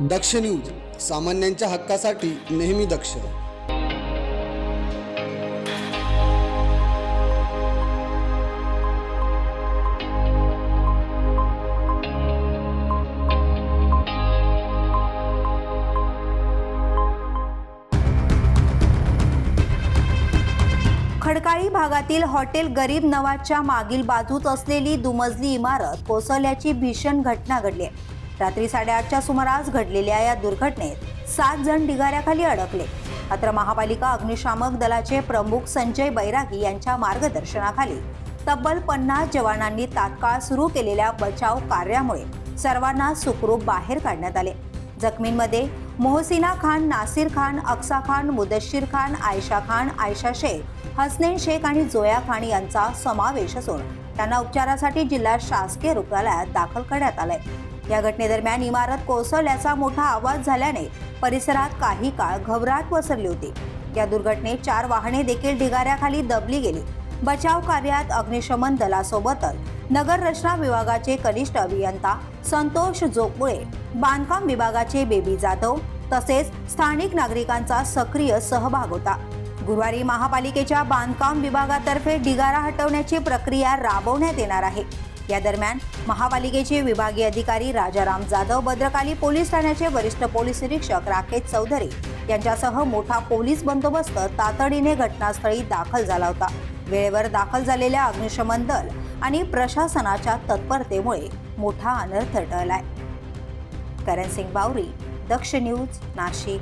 दक्ष news सामान्यांच्या हक्कासाठी नेहमी दक्ष. खडकाळी भागातील हॉटेल गरीब नवाजच्या मागील बाजूत असलेली दुमजली इमारत कोसळल्याची भीषण घटना घडली आहे. रात्री साडेआठच्या सुमारास घडलेल्या या दुर्घटनेत सात जण ढिगाऱ्याखाली अडकले. मात्र महापालिका अग्निशामक दलाचे प्रमुख संजय बैरागी यांच्या मार्गदर्शनाखाली तब्बल पन्नास जवानांनी तात्काळ सुरू केलेल्या बचाव कार्यामुळे सर्वांना सुखरूप बाहेर काढण्यात आले. जखमींमध्ये मोहसिना खान नासिर खान अक्सा खान मुदश्शीर खान आयशा खान आयशा शेख हसनेन शेख आणि जोया खान यांचा समावेश असून त्यांना उपचारासाठी जिल्हा शासकीय रुग्णालयात दाखल करण्यात आलंय. या घटनेदरम्यान इमारत कोसळल्याचा मोठा आवाज झाल्याने परिसरात काही काळ घबराट पसरली होती. या दुर्घटनेत चार वाहने देखील ढिगाऱ्याखाली दबली गेली. बचाव कार्यात अग्निशमन दलासोबतच नगर रचना विभागाचे कनिष्ठ अभियंता संतोष जोगमुळे बांधकाम विभागाचे बेबी जाधव तसेच स्थानिक नागरिकांचा सक्रिय सहभाग होता. गुरुवारी महापालिकेच्या बांधकाम विभागातर्फे ढिगारा हटवण्याची प्रक्रिया राबवण्यात येणार आहे. या दरम्यान महापालिकेचे विभागीय अधिकारी राजाराम जाधव भद्रकाली पोलीस ठाण्याचे वरिष्ठ पोलीस निरीक्षक राकेश चौधरी यांच्यासह मोठा पोलीस बंदोबस्त तातडीने घटनास्थळी दाखल झाला होता. वेळेवर दाखल झालेल्या अग्निशमन दल आणि प्रशासनाच्या तत्परतेमुळे मोठा अनर्थ टळलाय. करण सिंग बावरी दक्ष न्यूज नाशिक.